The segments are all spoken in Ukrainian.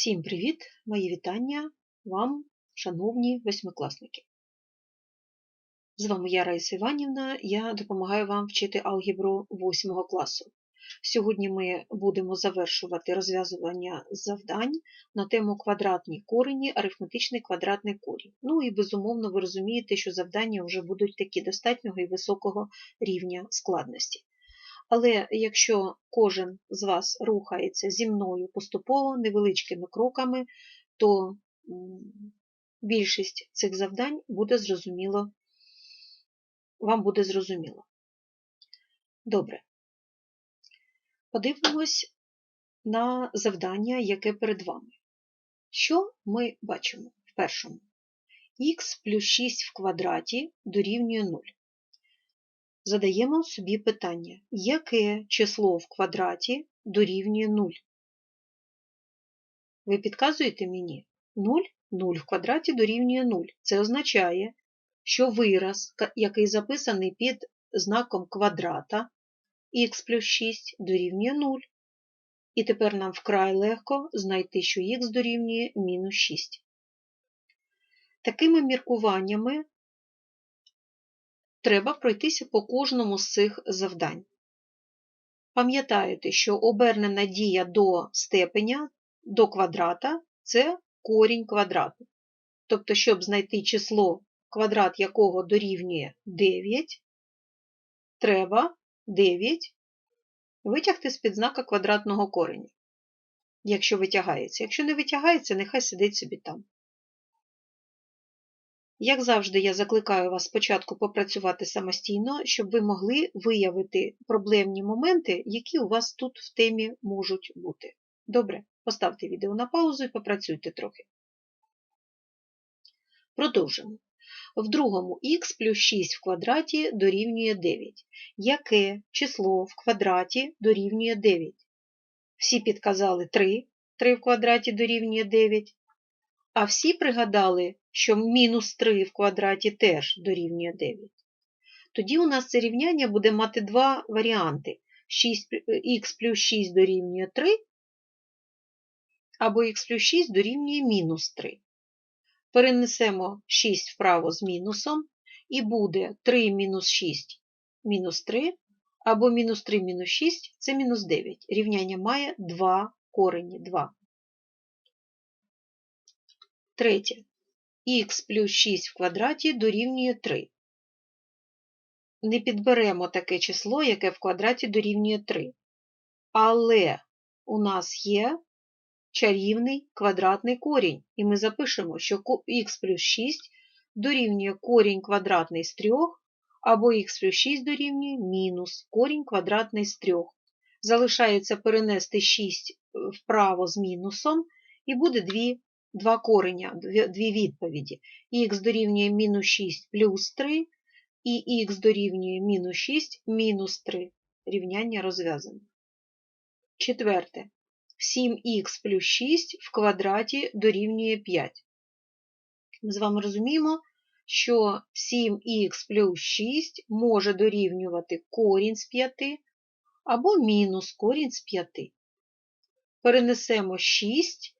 Всім привіт! Мої вітання вам, шановні восьмикласники. З вами я Раїса Іванівна, я допомагаю вам вчити алгебру 8 класу. Сьогодні ми будемо завершувати розв'язування завдань на тему квадратні корені, арифметичний квадратний корінь. Ну і безумовно, ви розумієте, що завдання вже будуть такі достатнього і високого рівня складності. Але якщо кожен з вас рухається зі мною поступово невеличкими кроками, то більшість цих завдань буде зрозуміло, вам буде зрозуміло. Добре. Подивимось на завдання, яке перед вами. Що ми бачимо в першому? х плюс 6 в квадраті дорівнює 0. Задаємо собі питання, яке число в квадраті дорівнює 0? Ви підказуєте мені 0? 0 в квадраті дорівнює 0. Це означає, що вираз, який записаний під знаком квадрата, х плюс 6 дорівнює 0. І тепер нам вкрай легко знайти, що х дорівнює мінус 6. Такими міркуваннями треба пройтися по кожному з цих завдань. Пам'ятаєте, що обернена дія до степеня, до квадрата це корінь квадрату. Тобто, щоб знайти число, квадрат якого дорівнює 9, треба 9 витягти з-під знака квадратного кореня. Якщо витягається. Якщо не витягається, нехай сидить собі там. Як завжди, я закликаю вас спочатку попрацювати самостійно, щоб ви могли виявити проблемні моменти, які у вас тут в темі можуть бути. Добре, поставте відео на паузу і попрацюйте трохи. Продовжимо. В другому х плюс 6 в квадраті дорівнює 9. Яке число в квадраті дорівнює 9? Всі підказали 3, 3 в квадраті дорівнює 9. А всі пригадали, що мінус 3 в квадраті теж дорівнює 9. Тоді у нас це рівняння буде мати два варіанти. 6, х плюс 6 дорівнює 3, або х плюс 6 дорівнює мінус 3. Перенесемо 6 вправо з мінусом, і буде 3 мінус 6 мінус 3, або мінус 3 мінус 6 це мінус 9. Рівняння має два корені 2. Третє. х плюс 6 в квадраті дорівнює 3. Не підберемо таке число, яке в квадраті дорівнює 3. Але у нас є чарівний квадратний корінь. І ми запишемо, що х плюс 6 дорівнює корінь квадратний з 3, або х плюс 6 дорівнює мінус корінь квадратний з 3. Залишається перенести 6 вправо з мінусом, і буде 2 два кореня, дві відповіді. Х дорівнює мінус 6 плюс 3, і х дорівнює мінус 6 мінус 3. Рівняння розв'язане. Четверте. 7х плюс 6 в квадраті дорівнює 5. Ми з вами розуміємо, що 7х плюс 6 може дорівнювати корінь з 5 або мінус корінь з 5. Перенесемо 6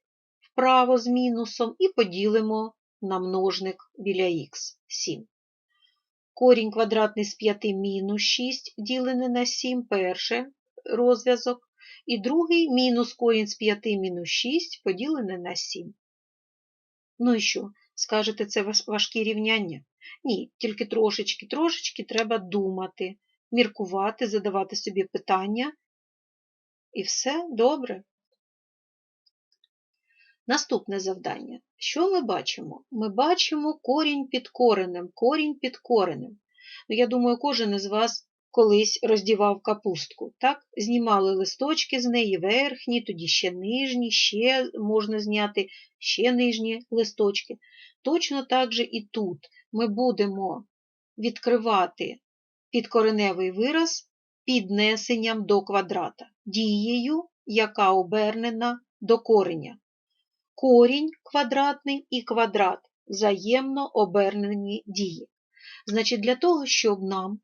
вправо з мінусом і поділимо на множник біля х 7. Корінь квадратний з 5 мінус 6 ділене на 7 перший розв'язок. І другий мінус корінь з 5 мінус 6 поділене на 7. Ну і що? Скажете, це важкі рівняння? Ні, тільки трошечки-трошечки треба думати, міркувати, задавати собі питання. І все добре. Наступне завдання. Що ми бачимо? Ми бачимо корінь під коренем, корінь під коренем. Ну, Я думаю, кожен із вас колись роздівав капустку. так? Знімали листочки з неї, верхні, тоді ще нижні, ще можна зняти ще нижні листочки. Точно так же і тут ми будемо відкривати підкореневий вираз піднесенням до квадрата, дією, яка обернена до кореня корінь квадратний і квадрат взаємно обернені дії. Значить, для того, щоб нам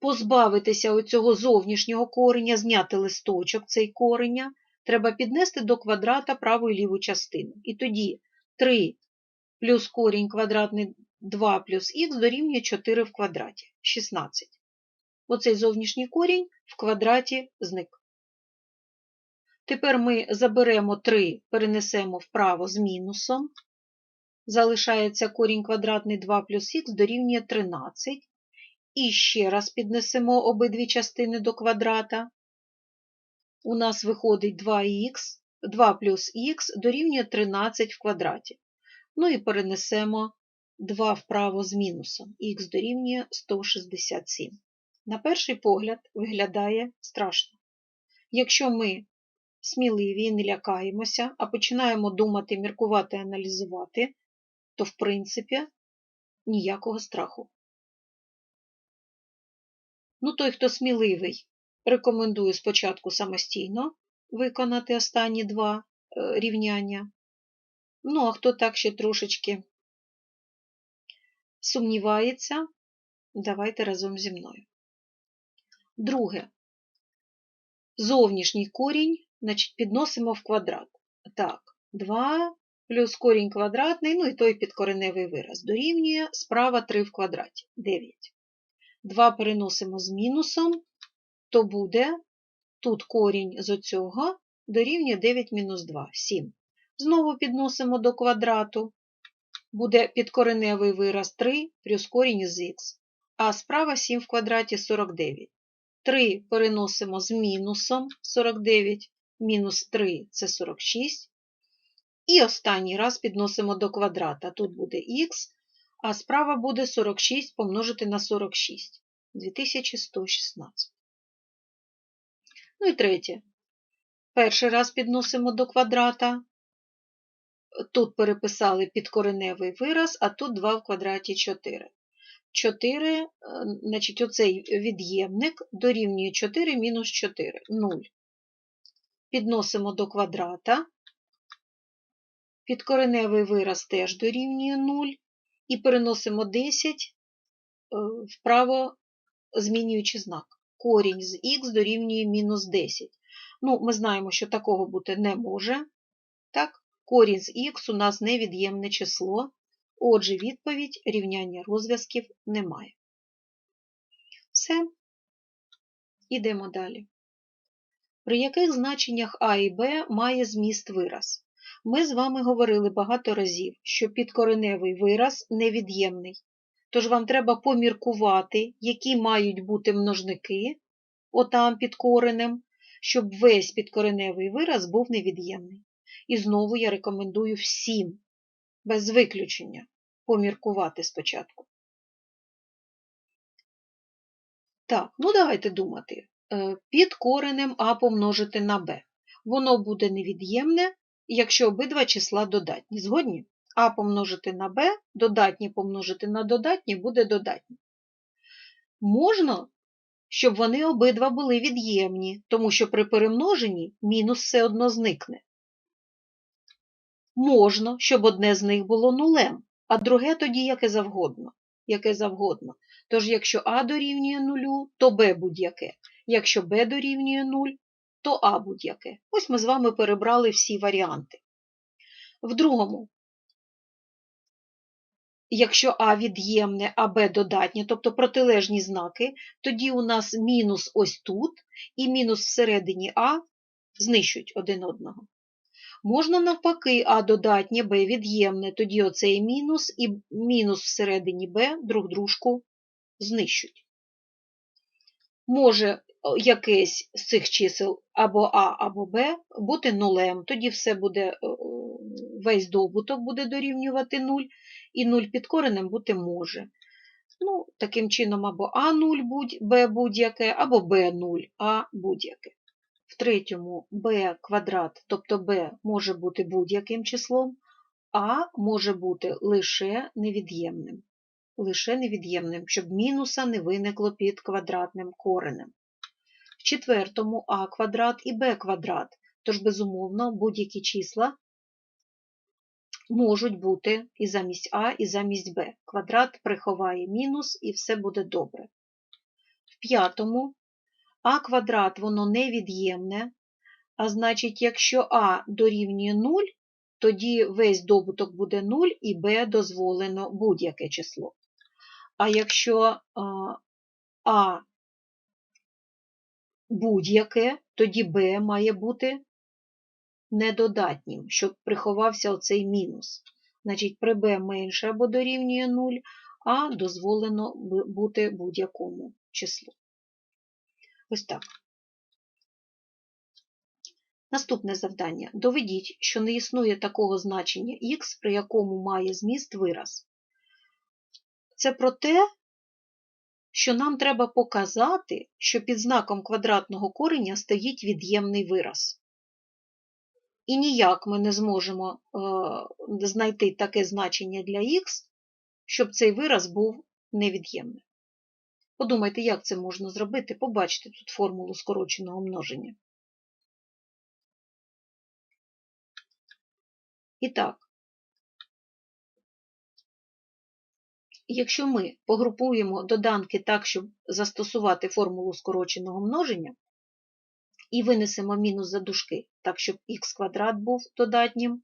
позбавитися оцього зовнішнього кореня, зняти листочок цей кореня, треба піднести до квадрата праву і ліву частину. І тоді 3 плюс корінь квадратний 2 плюс х дорівнює 4 в квадраті 16. Оцей зовнішній корінь в квадраті зник. Тепер ми заберемо 3, перенесемо вправо з мінусом. Залишається корінь квадратний 2 плюс х дорівнює 13. І ще раз піднесемо обидві частини до квадрата. У нас виходить 2х, 2 плюс х дорівнює 13 в квадраті. Ну і перенесемо 2 вправо з мінусом. Х дорівнює 167. На перший погляд виглядає страшно. Якщо ми сміливі і не лякаємося, а починаємо думати, міркувати, аналізувати, то, в принципі, ніякого страху. Ну, той, хто сміливий, рекомендую спочатку самостійно виконати останні два е, рівняння. Ну, а хто так ще трошечки сумнівається, давайте разом зі мною. Друге. Зовнішній корінь, значить, підносимо в квадрат. Так, 2 плюс корінь квадратний, ну і той підкореневий вираз. Дорівнює справа 3 в квадраті 9. 2 переносимо з мінусом, то буде тут корінь з оцього дорівнює 9 мінус 2, 7. Знову підносимо до квадрату. Буде підкореневий вираз 3 плюс корінь з х, а справа 7 в квадраті 49. 3 переносимо з мінусом 49, мінус 3 це 46. І останній раз підносимо до квадрата. Тут буде х, а справа буде 46 помножити на 46. 2116. Ну і третє. Перший раз підносимо до квадрата. Тут переписали підкореневий вираз, а тут 2 в квадраті 4. 4, е, значить, оцей від'ємник дорівнює 4 мінус 4 0. Підносимо до квадрата. Підкореневий вираз теж дорівнює 0. І переносимо 10 е, вправо, змінюючи знак. Корінь з х дорівнює мінус 10. Ну, Ми знаємо, що такого бути не може. Так? Корінь з х у нас невід'ємне число. Отже, відповідь рівняння розв'язків немає. Все. Ідемо далі. При яких значеннях А і Б має зміст вираз? Ми з вами говорили багато разів, що підкореневий вираз невід'ємний. Тож вам треба поміркувати, які мають бути множники, отам під коренем, щоб весь підкореневий вираз був невід'ємний. І знову я рекомендую всім, без виключення, поміркувати спочатку. Так, ну давайте думати. Е, під коренем А помножити на Б. Воно буде невід'ємне, якщо обидва числа додатні. Згодні? А помножити на Б, додатні помножити на додатні буде додатні. Можна, щоб вони обидва були від'ємні, тому що при перемноженні мінус все одно зникне. Можна, щоб одне з них було нулем, а друге тоді яке завгодно. Яке завгодно. Тож, якщо А дорівнює нулю, то Б будь-яке. Якщо Б дорівнює 0, то А будь-яке. Ось ми з вами перебрали всі варіанти. В другому, якщо А від'ємне, а Б додатнє, тобто протилежні знаки, тоді у нас мінус ось тут і мінус всередині А знищують один одного. Можна навпаки, А додатнє, Б від'ємне, тоді оцей мінус і мінус всередині Б друг дружку знищують. Може якесь з цих чисел або А, або Б бути нулем, тоді все буде, весь добуток буде дорівнювати 0, і 0 під коренем бути може. Ну, Таким чином, або А0 будь, Б будь-яке, або Б0, А будь-яке. В третьому b квадрат, тобто b може бути будь-яким числом, а може бути лише невід'ємним. Лише невід'ємним, щоб мінуса не виникло під квадратним коренем. В четвертому а квадрат і b квадрат, тож, безумовно, будь-які числа можуть бути і замість а, і замість b. Квадрат приховає мінус і все буде добре. В п'ятому а квадрат воно невід'ємне, А значить, якщо А дорівнює 0, тоді весь добуток буде 0 і Б дозволено будь-яке число. А якщо А будь-яке, тоді Б має бути недодатнім, щоб приховався оцей мінус. Значить, при b менше або дорівнює 0, а дозволено бути будь-якому числу. Ось так. Наступне завдання. Доведіть, що не існує такого значення х, при якому має зміст вираз. Це про те, що нам треба показати, що під знаком квадратного кореня стоїть від'ємний вираз. І ніяк ми не зможемо е, знайти таке значення для х, щоб цей вираз був невід'ємним. Подумайте, як це можна зробити, побачите тут формулу скороченого множення. І так, якщо ми погрупуємо доданки так, щоб застосувати формулу скороченого множення, і винесемо мінус за дужки, так, щоб х квадрат був додатнім.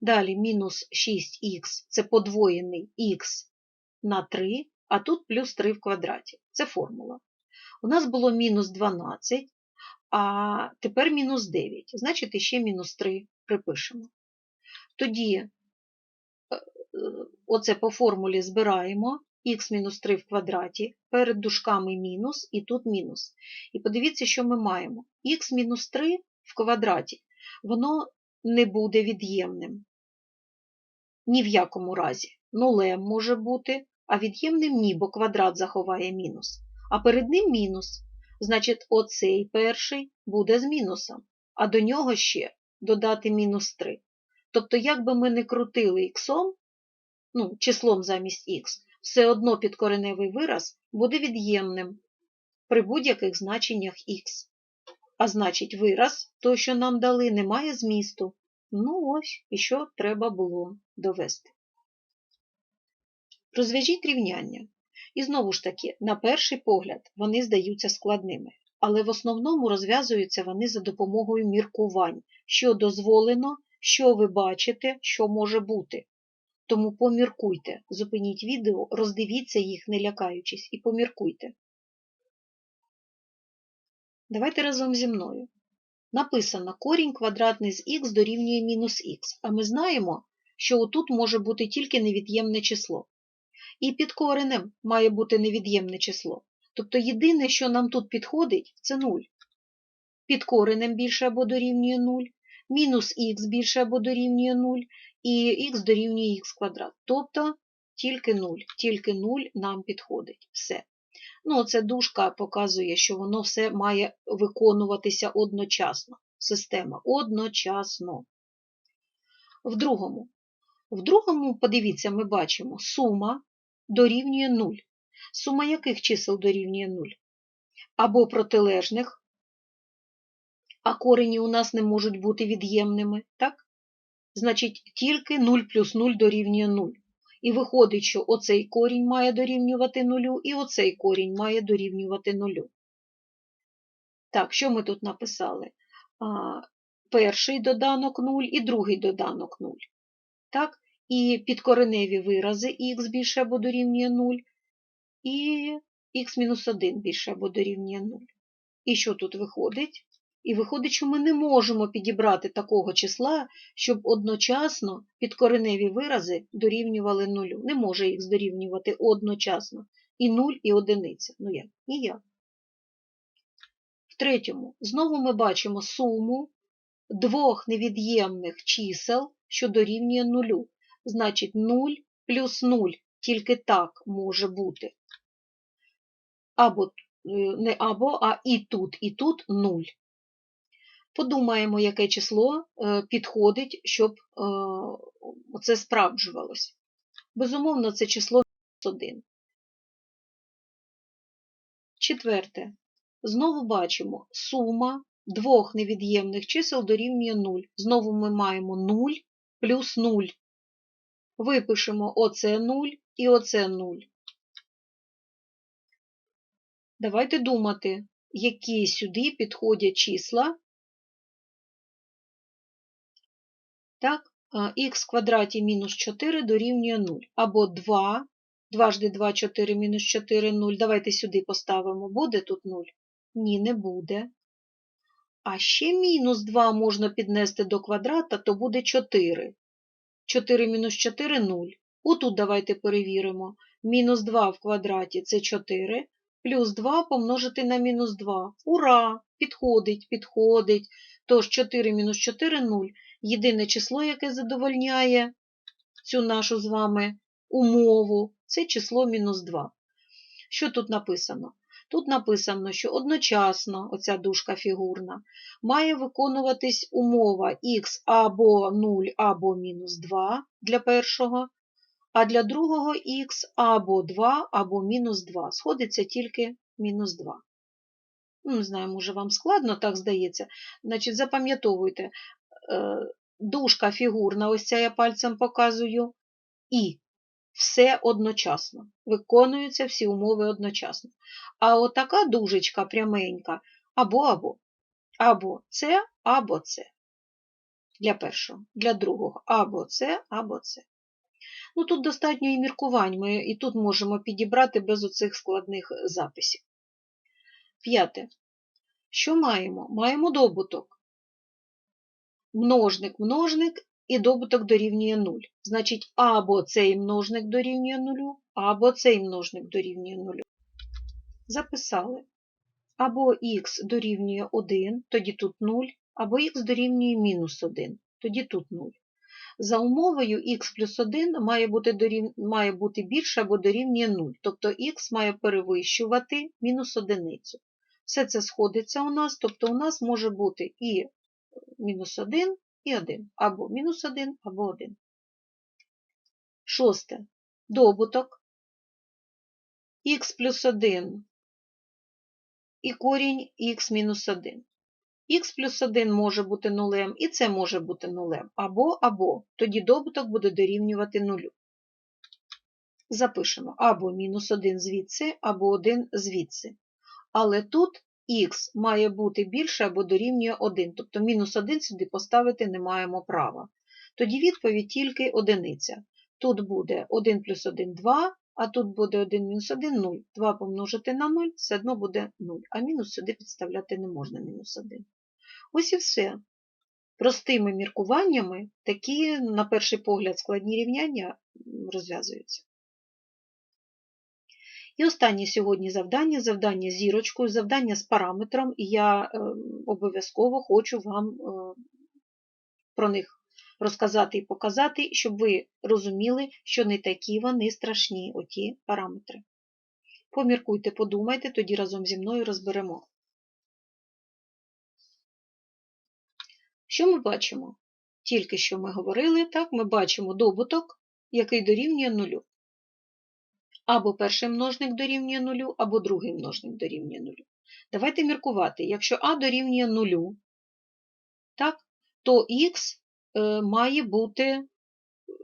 Далі мінус 6х це подвоєний х на 3, а тут плюс 3 в квадраті. Це формула. У нас було мінус 12, а тепер мінус 9. Значить, ще мінус 3 припишемо. Тоді оце по формулі збираємо х-3 в квадраті, перед дужками мінус і тут мінус. І подивіться, що ми маємо. х-3 в квадраті, воно не буде від'ємним. Ні в якому разі. Нулем може бути, а від'ємним ні, бо квадрат заховає мінус. А перед ним мінус. Значить, оцей перший буде з мінусом, а до нього ще додати мінус 3. Тобто, як би ми не крутили х, ну, числом замість х, все одно підкореневий вираз буде від'ємним при будь-яких значеннях х. А значить, вираз, той, що нам дали, не має змісту. Ну ось, і що треба було довести. Розв'яжіть рівняння. І знову ж таки, на перший погляд, вони здаються складними, але в основному розв'язуються вони за допомогою міркувань, що дозволено, що ви бачите, що може бути. Тому поміркуйте, зупиніть відео, роздивіться їх, не лякаючись, і поміркуйте. Давайте разом зі мною. Написано корінь квадратний з х дорівнює мінус х, а ми знаємо, що отут може бути тільки невід'ємне число. І під коренем має бути невід'ємне число. Тобто єдине, що нам тут підходить, це 0. Під коренем більше або дорівнює 0, мінус х більше або дорівнює 0, і х дорівнює х квадрат. Тобто тільки 0, тільки 0 нам підходить. Все. Ну, Оце дужка показує, що воно все має виконуватися одночасно. Система одночасно. В другому, в другому, подивіться, ми бачимо, сума дорівнює 0. Сума яких чисел дорівнює 0? Або протилежних, а корені у нас не можуть бути від'ємними, так? Значить, тільки 0 плюс 0 дорівнює 0. І виходить, що оцей корінь має дорівнювати нулю, і оцей корінь має дорівнювати нулю. Так, що ми тут написали? А, Перший доданок 0 і другий доданок 0. Так? І підкореневі вирази х більше або дорівнює 0, і х-1 більше або дорівнює 0. І що тут виходить? І виходить, що ми не можемо підібрати такого числа, щоб одночасно підкореневі вирази дорівнювали нулю. Не може їх дорівнювати одночасно. І 0, і одиниця. Ну як? Ніяк. В третьому, знову ми бачимо суму двох невід'ємних чисел, що дорівнює нулю. Значить, 0 плюс 0 тільки так може бути. Або е, не або, а і тут, і тут 0. Подумаємо, яке число е, підходить, щоб е, це справджувалось. Безумовно, це число 1. Четверте. Знову бачимо сума двох невід'ємних чисел дорівнює 0. Знову ми маємо 0 плюс 0. Випишемо оце 0 і оце 0. Давайте думати, які сюди підходять числа Так, х квадраті мінус 4 дорівнює 0. Або 2, 2 жди 2, 4 мінус 4, 0. Давайте сюди поставимо. Буде тут 0? Ні, не буде. А ще мінус 2 можна піднести до квадрата, то буде 4. 4 мінус 4 – 0. Отут давайте перевіримо. Мінус 2 в квадраті – це 4, плюс 2 помножити на мінус 2. Ура! Підходить, підходить. Тож 4 мінус 4 – 0. Єдине число, яке задовольняє цю нашу з вами умову, це число мінус 2. Що тут написано? Тут написано, що одночасно, оця дужка фігурна, має виконуватись умова х або 0, або мінус 2 для першого, а для другого х або 2, або мінус 2. Сходиться тільки мінус 2. Ну, Не знаю, може вам складно, так здається. Значить, запам'ятовуйте, дужка фігурна, ось ця я пальцем показую, і все одночасно. Виконуються всі умови одночасно. А отака дужечка пряменька або-або. Або це, або це. Для першого, для другого або це, або це. Ну, Тут достатньо і міркувань, ми і тут можемо підібрати без оцих складних записів. П'яте. Що маємо? Маємо добуток. Множник, множник і добуток дорівнює 0. Значить, або цей множник дорівнює 0, або цей множник дорівнює 0. Записали. Або х дорівнює 1, тоді тут 0, або х дорівнює мінус 1, тоді тут 0. За умовою х плюс 1 має бути, дорів... має бути більше або дорівнює 0, тобто х має перевищувати мінус одиницю. Все це сходиться у нас, тобто у нас може бути і мінус 1, і 1, або мінус 1, або 1. Шосте. Добуток х плюс 1 і корінь х мінус 1. Х плюс 1 може бути нулем, і це може бути нулем. Або, або. Тоді добуток буде дорівнювати нулю. Запишемо або мінус 1 звідси, або 1 звідси. Але тут х має бути більше або дорівнює 1, тобто мінус 1 сюди поставити не маємо права. Тоді відповідь тільки одиниця. Тут буде 1 плюс 1 – 2, а тут буде 1 мінус 1 – 0. 2 помножити на 0 все одно буде 0, а мінус сюди підставляти не можна мінус 1. Ось і все. Простими міркуваннями такі, на перший погляд, складні рівняння розв'язуються. І останнє сьогодні завдання завдання зірочкою, завдання з параметром, і я е, обов'язково хочу вам е, про них розказати і показати, щоб ви розуміли, що не такі вони страшні, оті параметри. Поміркуйте, подумайте, тоді разом зі мною розберемо. Що ми бачимо? Тільки що ми говорили, так, ми бачимо добуток, який дорівнює нулю. Або перший множник дорівнює нулю, або другий множник дорівнює нулю. Давайте міркувати, якщо А дорівнює нулю, так, то х е, має бути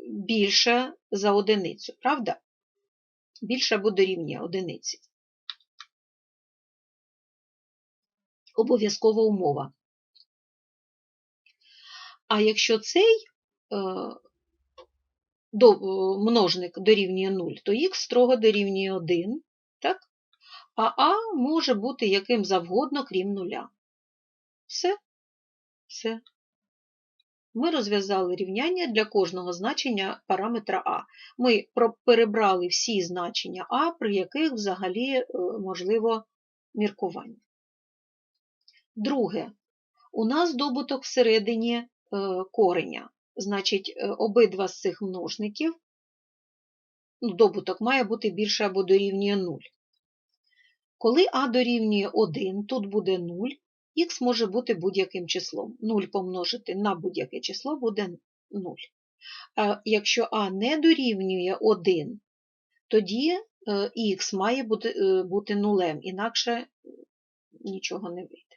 більше за одиницю, правда? Більше або дорівнює одиниці. Обов'язкова умова. А якщо цей е, множник дорівнює 0, то х строго дорівнює 1, так? а а може бути яким завгодно, крім нуля. Все. Все. Ми розв'язали рівняння для кожного значення параметра А. Ми перебрали всі значення А, при яких взагалі е, можливо міркування. Друге, у нас добуток всередині е, кореня. Значить, е, обидва з цих множників, ну, добуток має бути більше або дорівнює 0. Коли А дорівнює 1, тут буде 0, х може бути будь-яким числом. 0 помножити на будь-яке число буде 0. А якщо А не дорівнює 1, тоді е, х має бути, е, бути нулем, інакше нічого не вийде.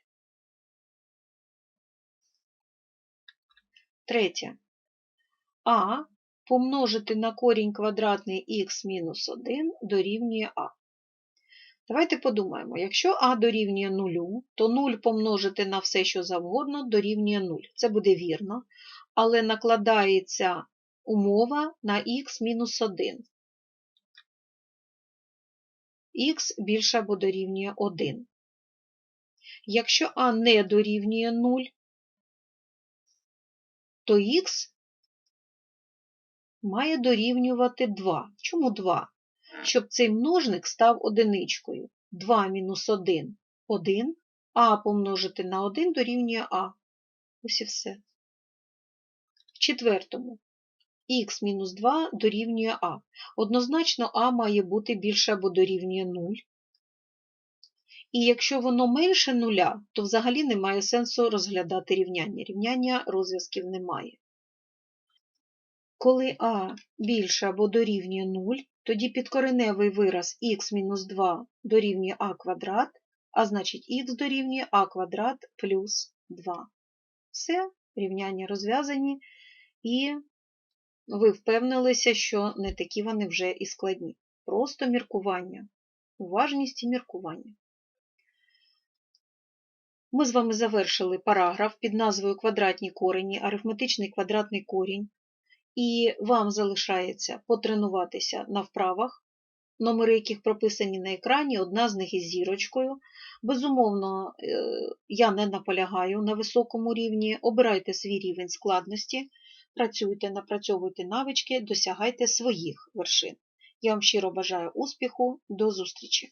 Третє. А помножити на корінь квадратний х мінус 1 дорівнює А. Давайте подумаємо, якщо А дорівнює 0, то 0 помножити на все, що завгодно, дорівнює 0. Це буде вірно. але накладається умова на х мінус 1. х більше або дорівнює 1. Якщо а не дорівнює 0, то х має дорівнювати 2. Чому 2? Щоб цей множник став одиничкою. 2 мінус 1 – 1, а помножити на 1 дорівнює а. Ось і все. В четвертому х мінус 2 дорівнює а. Однозначно а має бути більше або дорівнює 0. І якщо воно менше нуля, то взагалі немає сенсу розглядати рівняння. Рівняння розв'язків немає. Коли а більше або дорівнює 0, тоді підкореневий вираз х-2 дорівнює а квадрат, а значить х дорівнює а квадрат плюс 2. Все, рівняння розв'язані, і ви впевнилися, що не такі вони вже і складні. Просто міркування, уважність і міркування. Ми з вами завершили параграф під назвою Квадратні корені, арифметичний квадратний корінь, і вам залишається потренуватися на вправах, номери яких прописані на екрані, одна з них із зірочкою. Безумовно, е, я не наполягаю на високому рівні, обирайте свій рівень складності, працюйте, напрацьовуйте навички, досягайте своїх вершин. Я вам щиро бажаю успіху, до зустрічі!